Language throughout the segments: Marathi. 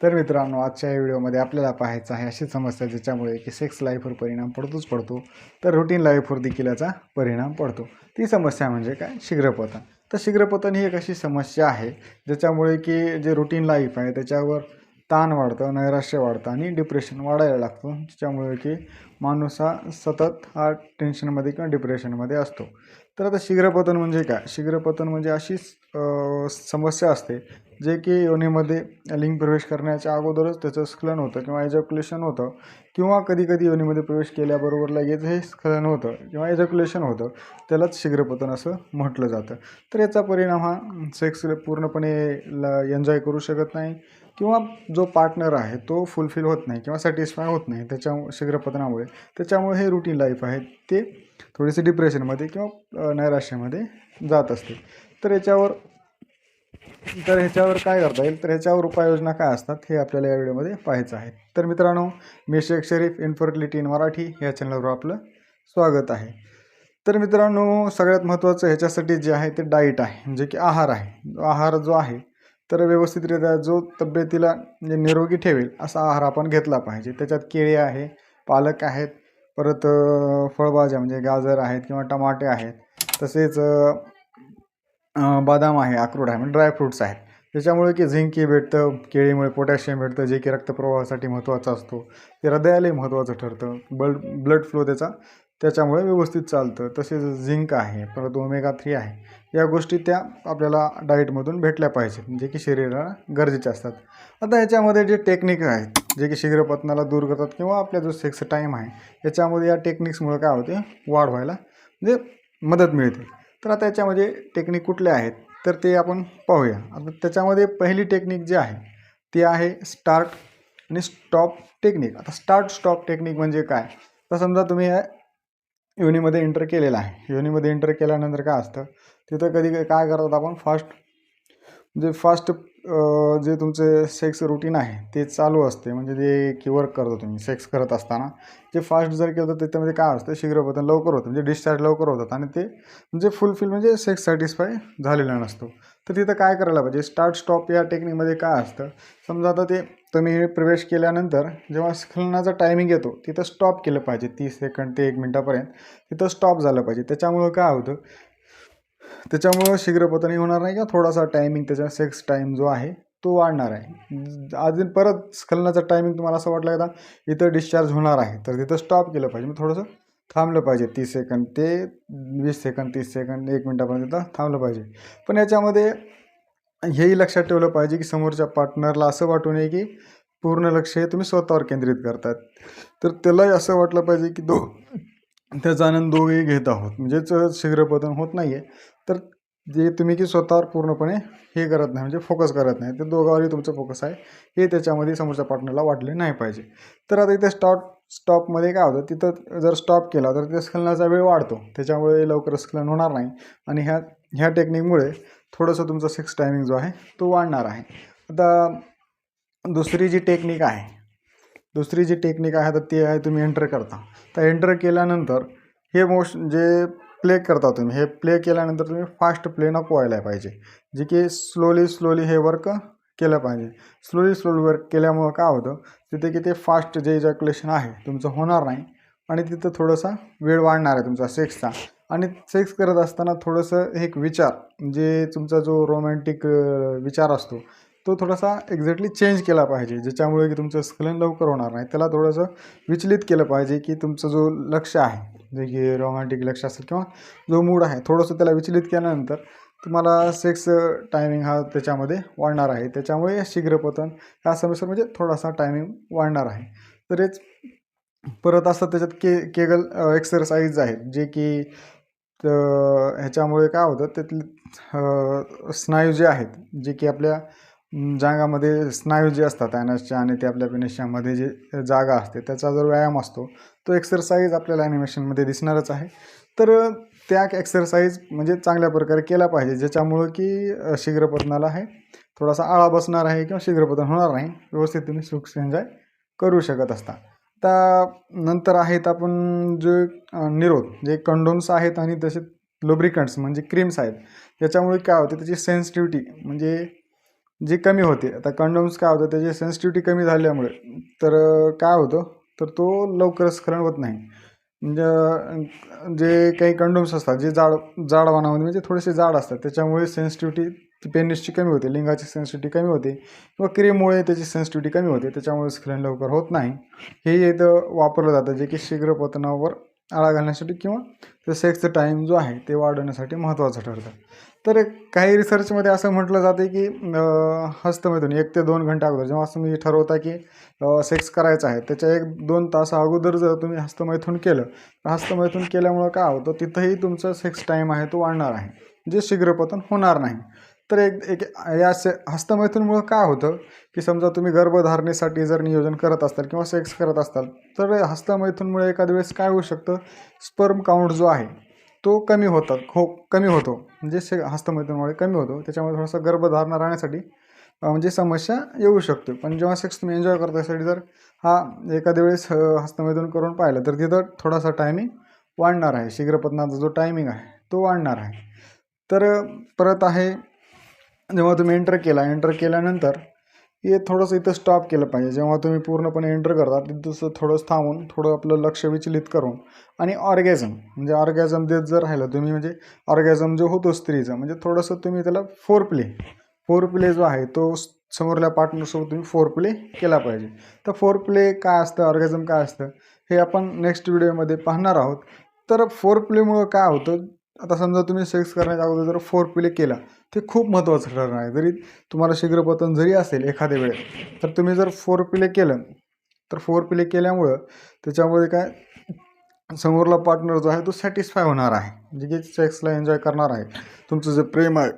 तर मित्रांनो आजच्या या व्हिडिओमध्ये आपल्याला पाहायचं आहे अशी समस्या ज्याच्यामुळे की सेक्स लाईफवर परिणाम पडतोच पडतो तर रुटीन लाईफवर देखील याचा परिणाम पडतो. ती समस्या म्हणजे काय? शीघ्रपतन. तर शीघ्रपतन ही एक अशी समस्या आहे ज्याच्यामुळे की जे रुटीन लाईफ आहे त्याच्यावर ताण वाढतं नैराश्य वाढतं आणि डिप्रेशन वाढायला लागतं ज्याच्यामुळे की माणूस हा सतत हा टेन्शनमध्ये किंवा डिप्रेशनमध्ये असतो. तर आता शीघ्रपतन म्हणजे काय? शीघ्रपतन म्हणजे अशी समस्या असते जे की योनीमध्ये लिंग प्रवेश करण्याच्या अगोदरच त्याचं स्खलन होतं किंवा एजॅक्युलेशन होतं किंवा कधी कधी योनीमध्ये प्रवेश केल्याबरोबर लगेच हे स्खलन होतं किंवा एजॅक्युलेशन होतं त्यालाच शीघ्रपतन असं म्हटलं जातं. तर याचा परिणाम हा सेक्स पूर्णपणे एन्जॉय करू शकत नाही किंवा जो पार्टनर आहे तो फुलफिल होत नाही किंवा सॅटिस्फाय होत नाही त्याच्या शीघ्रपतनामुळे. त्याच्यामुळे हे रुटीन लाईफ आहे ते थोडेसे डिप्रेशनमध्ये किंवा नैराश्यामध्ये जात असते. तर याच्यावर तर ह्याच्यावर काय करता येईल? तर ह्याच्यावर उपाययोजना काय असतात हे आपल्याला या व्हिडिओमध्ये पाहायचं आहे. तर मित्रांनो मी शेख शरीफ इन्फर्टिलिटी इन मराठी या चॅनलवर आपलं स्वागत आहे. तर मित्रांनो सगळ्यात महत्त्वाचं ह्याच्यासाठी जे आहे ते डाईट आहे म्हणजे की आहार आहे. आहार जो आहे तर व्यवस्थितरित्या जो तब्येतीला म्हणजे निरोगी ठेवेल असा आहार आपण घेतला पाहिजे. त्याच्यात केळी आहे पालक आहेत परत फळभाज्या म्हणजे गाजर आहेत किंवा टमाटे आहेत. तसेच बदाम आहे अक्रोड आहे म्हणजे ड्रायफ्रूट्स आहेत. त्याच्यामुळे की झिंक हे भेटतं केळीमुळे पोटॅशियम भेटतं जे की रक्तप्रवाहासाठी महत्त्वाचं असतो. ते हृदयालाही महत्त्वाचं ठरतं. ब्लड ब्लड फ्लो त्याचा त्याच्यामुळे व्यवस्थित चालतं. तसेच झिंक आहे परत ओमेगा थ्री आहे. या गोष्टी त्या आपल्याला डाएटमधून भेटल्या पाहिजेत जे की शरीराला गरजेचे असतात. आता याच्यामध्ये जे टेक्निक आहेत जे की शीघ्रपतनाला दूर करतात किंवा आपला जो सेक्स टाईम आहे याच्यामध्ये या टेक्निक्समुळे काय होते? वाढ व्हायला म्हणजे मदत मिळते. तर आता याच्यामध्ये टेक्निक कुठले आहेत तर ते आपण पाहूया. आता त्याच्यामध्ये पहिली टेक्निक जी आहे ती आहे स्टार्ट आणि स्टॉप टेक्निक आता स्टार्ट स्टॉप टेक्निक म्हणजे काय? तर समजा तुम्ही या योनीमध्ये एंटर केलेला आहे. योनीमध्ये एंटर केल्यानंतर काय असतं? तिथं कधी कधी काय करतात आपण? फास्ट म्हणजे फास्ट जे तुमचे सेक्स रुटीन आहे ते चालू असते. म्हणजे जे की वर्क करता तुम्ही सेक्स करत असताना. जे फास्ट जर केलं तर त्याच्यामध्ये काय असतं शीघ्रपतन लवकर होतं. म्हणजे डिस्चार्ज लवकर होतात आणि ते म्हणजे फुलफिल म्हणजे सेक्स सॅटिस्फाय झालेला नसतो. तर तिथं काय करायला पाहिजे? स्टार्ट स्टॉप या टेक्निकमध्ये काय असतं? समजा आता ते तुम्ही प्रवेश केल्यानंतर जेव्हा स्खलनाचा टायमिंग येतो तिथं स्टॉप केलं पाहिजे. तीस सेकंड ते एक मिनटापर्यंत. तिथं स्टॉप झालं पाहिजे. त्याच्यामुळं काय होतं? त्याच्यामुळं शीघ्रपतनही होणार नाही किंवा थोडासा टायमिंग त्याचा सेक्स टाईम जो आहे तो वाढणार आहे. अजून परत स्खलनाचा टायमिंग तुम्हाला असं वाटलं का? इथं डिस्चार्ज होणार आहे. तर तिथं स्टॉप केलं पाहिजे. मग थोडंसं थांबलं पाहिजे. तीस सेकंद ते वीस सेकंद तीस सेकंद एक मिनटापर्यंत तिथं थांबलं पाहिजे. पण याच्यामध्ये हेही लक्षात ठेवलं पाहिजे की समोरच्या पार्टनरला असं वाटू नये की पूर्ण लक्ष हे तुम्ही स्वतःवर केंद्रित करतात तर त्यालाही असं वाटलं पाहिजे की दो त्याचा आनंद दोघेही घेत आहोत. म्हणजेच शीघ्रपतन होत नाही आहे तर जे तुम्ही की स्वतःवर पूर्णपणे हे करत नाही म्हणजे फोकस करत नाही तर दोघांवरही तुमचं फोकस आहे. हे त्याच्यामध्ये समोरच्या पार्टनरला वाटले नाही पाहिजे. तर आता इथे स्टॉप स्टॉपमध्ये काय होतं तिथं जर स्टॉप केला तर तिथे स्खलनाचा वेळ वाढतो. त्याच्यामुळे लवकर स्खलन होणार नाही. आणि ह्या ह्या टेक्निकमुळे थोडंसं तुमचा सिक्स टायमिंग जो आहे तो वाढणार आहे. आता दुसरी जी टेक्निक आहे दुसरी जी टेक्निक आहे तर ती आहे तुम्ही एंटर करता. तर एंटर केल्यानंतर हे मोश जे प्ले करता तुम्ही हे प्ले केल्यानंतर तुम्ही फास्ट प्ले नको व्हायला पाहिजे. जे की स्लोली स्लोली हे वर्क केलं पाहिजे. स्लोली स्लोली वर्क केल्यामुळं काय होतं तिथे की ते फास्ट जे इजॅक्युलेशन आहे तुमचं होणार नाही. आणि तिथं थोडासा वेळ वाढणार आहे तुमचा सेक्सचा आणि सेक्स करत असताना थोडंसं एक विचार जे तुमचा जो रोमॅन्टिक विचार असतो तो थोडासा एक्झॅक्टली चेंज केला पाहिजे ज्याच्यामुळे की तुमचं स्खलन लवकर होणार नाही. त्याला थोडंसं विचलित केलं पाहिजे की तुमचं जो लक्ष आहे जे की रोमॅन्टिक लक्ष असेल किंवा जो मूड आहे थोडंसं त्याला विचलित केल्यानंतर तुम्हाला सेक्स टायमिंग हा त्याच्यामध्ये वाढणार आहे. त्याच्यामुळे शीघ्रपतन ह्या समस्या म्हणजे थोडासा टायमिंग वाढणार आहे. तरीच परत असतात त्याच्यात के केगल एक्सरसाइज आहेत जे की ह्याच्यामुळे काय होतं त्यातले स्नायू जे आहेत जे की आपल्या जांगामध्ये स्नायू जे असतात ॲनसच्या आणि ते आपल्या पेनिशियामध्ये जे जागा असते त्याचा जर व्यायाम असतो तो एक्सरसाइज आपल्याला ॲनिमेशनमध्ये दिसणारच आहे. तर त्या एक्सरसाइज म्हणजे चांगल्या प्रकारे केला पाहिजे ज्याच्यामुळं की शीघ्रपतनाला आहे थोडासा आळा बसणार आहे किंवा शीघ्रपतन होणार नाही व्यवस्थित तुम्ही सुख एन्जॉय करू शकत असता. आता नंतर आहेत आपण जे निरोध जे कंडोम्स आहेत आणि तसे लुब्रिकंट्स म्हणजे क्रीम्स आहेत याच्यामुळे काय होते त्याची सेन्सिटिव्हिटी म्हणजे जी कमी होते. आता कंडोम्स काय होतं त्याची सेन्सिटिव्हिटी कमी झाल्यामुळे. तर काय होतं तर तो लवकर स्खलन होत नाही. म्हणजे जे काही कंडोम्स असतात जे जाड जाड वाणामध्ये म्हणजे थोडेसे जाड असतात. त्याच्यामुळे सेन्सिटिव्हिटी पेनिसची कमी होते लिंगाची सेन्सिटिव्हिटी कमी होते किंवा क्रीममुळे त्याची सेन्सिटिव्हिटी कमी होते. त्याच्यामुळे स्खलन लवकर होत नाही. हे इथं वापरलं जातं जे की शीघ्रपतनावर आळा घालण्यासाठी किंवा सेक्सचा सेक्सचं टाईम जो आहे ते वाढवण्यासाठी महत्त्वाचं ठरतं. तर काही रिसर्चमध्ये असं म्हटलं जाते की हस्तमैथून एक ते दोन घंटा अगोदर जेव्हा तुम्ही ठरवता की सेक्स करायचं आहे त्याच्या एक दोन तास अगोदर जर तुम्ही हस्तमैथून केलं तर हस्तमैथून केल्यामुळं काय होतं तिथंही तुमचं सेक्स टाईम आहे तो वाढणार आहे. जे शीघ्रपतन होणार नाही. तर एक एक या से हस्तमैथूनमुळं काय होतं की समजा तुम्ही गर्भधारणेसाठी जर नियोजन करत असाल किंवा सेक्स करत असाल तर हस्तमैथूनमुळे एखाद्या वेळेस काय होऊ शकतं स्पर्म काउंट जो आहे तो कमी होतात हो कमी होतो. म्हणजे से हस्तमैथूनमुळे कमी होतो. त्याच्यामुळे थोडासा गर्भधारणा राहण्यासाठी म्हणजे समस्या येऊ शकते. पण जेव्हा सेक्स तुम्ही एन्जॉय करता जर हा एखाद्या वेळेस अं, हस्तमैथून करून पाहिलं तर तिथं थोडासा टायमिंग वाढणार आहे. शीघ्रपतनाचा जो टायमिंग आहे तो वाढणार आहे. तर परत आहे जेव्हा तुम्ही एंटर केला एंटर केल्यानंतर हे थोडंसं इथं स्टॉप केलं पाहिजे. जेव्हा तुम्ही पूर्णपणे एंटर करता तिथं थोडंसं थांबून थोडं आपलं लक्ष विचलित करून आणि ऑर्गॅझम म्हणजे ऑर्गॅझम देत जर राहिलं तुम्ही म्हणजे ऑर्गॅझम जो होतो स्त्रीचा म्हणजे थोडंसं तुम्ही त्याला फोर प्ले फोर प्ले जो आहे तो समोरल्या पार्टनरसोबत तुम्ही फोर प्ले केला पाहिजे. तर फोर प्ले काय असतं ऑर्गॅझम काय असतं हे आपण नेक्स्ट व्हिडिओमध्ये पाहणार आहोत. तर फोर प्लेमुळं काय होतं आता समजा तुम्ही सेक्स करण्याच्या अगोदर जर फोर प्ले केला ते खूप महत्त्वाचं ठरणार आहे. जरी तुम्हाला शीघ्रपतन जरी असेल एखाद्या वेळेस तर तुम्ही जर फोर प्ले केलं तर फोर प्ले केल्यामुळं त्याच्यामध्ये काय समोरला पार्टनर जो आहे तो सॅटिस्फाय होणार आहे. म्हणजे की सेक्सला एन्जॉय करणार आहे. तुमचं जे प्रेम आहे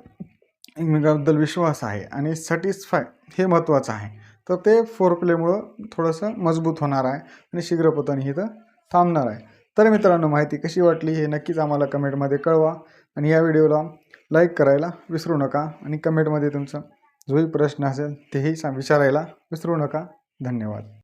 एकमेकाबद्दल विश्वास आहे आणि सॅटिस्फाय हे महत्त्वाचं आहे. तर ते फोर प्लेमुळं थोडंसं मजबूत होणार आहे आणि शीघ्रपतन ही तर थांबणार आहे. तर मित्रांनो माहिती कशी वाटली हे नक्कीच आम्हाला कमेंटमध्ये कळवा आणि या व्हिडिओला लाईक करायला विसरू नका आणि कमेंटमध्ये तुमचा जोही प्रश्न असेल तेही सा विचारायला विसरू नका. धन्यवाद.